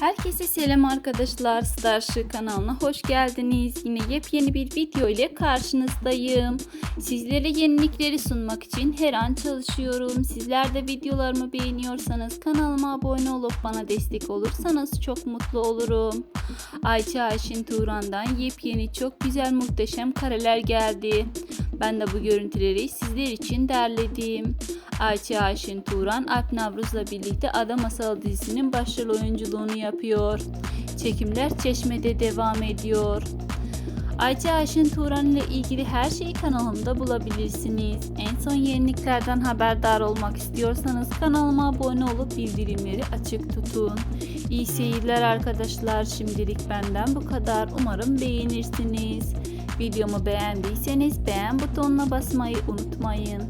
Herkese selam arkadaşlar. Starship kanalına hoş geldiniz. Yine yepyeni bir video ile karşınızdayım. Sizlere yenilikleri sunmak için her an çalışıyorum. Sizler de videolarımı beğeniyorsanız kanalıma abone olup bana destek olursanız çok mutlu olurum. Ayça Ayşin Turan'dan yepyeni çok güzel muhteşem kareler geldi. Ben de bu görüntüleri sizler için derledim. Ayça Ayşin Turan, Alp Navruz'la birlikte Ada Masalı dizisinin başrol oyunculuğunu yapıyor. Çekimler Çeşme'de devam ediyor. Ayça Ayşin Turan ile ilgili her şeyi kanalımda bulabilirsiniz. En son yeniliklerden haberdar olmak istiyorsanız kanalıma abone olup bildirimleri açık tutun. İyi seyirler arkadaşlar. Şimdilik benden bu kadar. Umarım beğenirsiniz. Videomu beğendiyseniz beğen butonuna basmayı unutmayın.